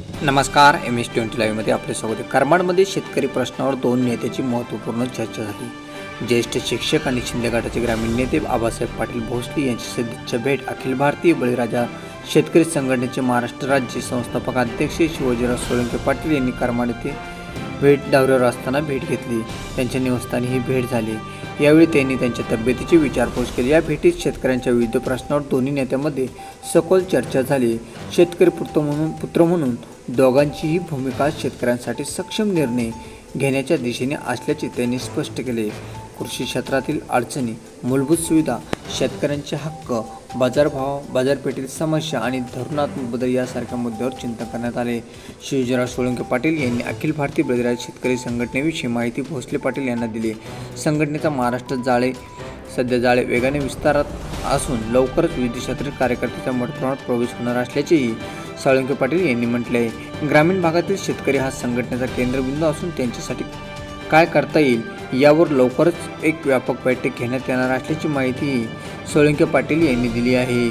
नमस्कार M S twenty लाईव्हमध्ये आपले स्वागत आहे. करमाडमध्ये शेतकरी प्रश्नावर दोन नेत्याची महत्त्वपूर्ण चर्चा झाली. ज्येष्ठ शिक्षक आणि शिंदे गटाचे ग्रामीण नेते आबासाहेब पाटील भोसले यांची सदिच्छा भेट अखिल भारतीय बळीराजा शेतकरी संघटनेचे महाराष्ट्र राज्य संस्थापक अध्यक्ष शिवाजीराव सोळंके पाटील यांनी करमाड येथे भेट दौऱ्यावर असताना भेट घेतली. त्यांच्या निवासस्थानी ही भेट झाली. यावेळी त्यांनी त्यांच्या तब्येतीची विचारपूस केली. या भेटीत शेतकऱ्यांच्या विविध प्रश्नावर दोन्ही नेत्यांमध्ये सखोल चर्चा झाली. शेतकरी पुत्र म्हणून पुत्र म्हणून दोघांचीही भूमिका शेतकऱ्यांसाठी सक्षम निर्णय घेण्याच्या दिशेने असल्याचे त्यांनी स्पष्ट केले. कृषी क्षेत्रातील अडचणी मूलभूत सुविधा शेतकऱ्यांचे हक्क बाजारभाव बाजारपेठेतील समस्या आणि धोरणात्मक बदल यासारख्या मुद्द्यावर चिंतन करण्यात आले. शिवजीराव सोळंके पाटील यांनी अखिल भारतीय बळीराज शेतकरी संघटनेविषयी माहिती भोसले पाटील यांना दिली. संघटनेचा महाराष्ट्र जाळे सध्या जाळे वेगाने विस्तारात असून लवकरच विविध क्षेत्रातील कार्यकर्त्याचा मोठ्या प्रमाणात प्रवेश होणार असल्याचेही साळुंके पाटील यांनी म्हटले आहे. ग्रामीण भागातील शेतकरी हा संघटनेचा केंद्रबिंदू असून त्यांच्यासाठी काय करता येईल? यावर लवकरच एक व्यापक बैठक घेण्यात येणार असल्याची माहिती सोळंके पाटील यांनी दिली आहे.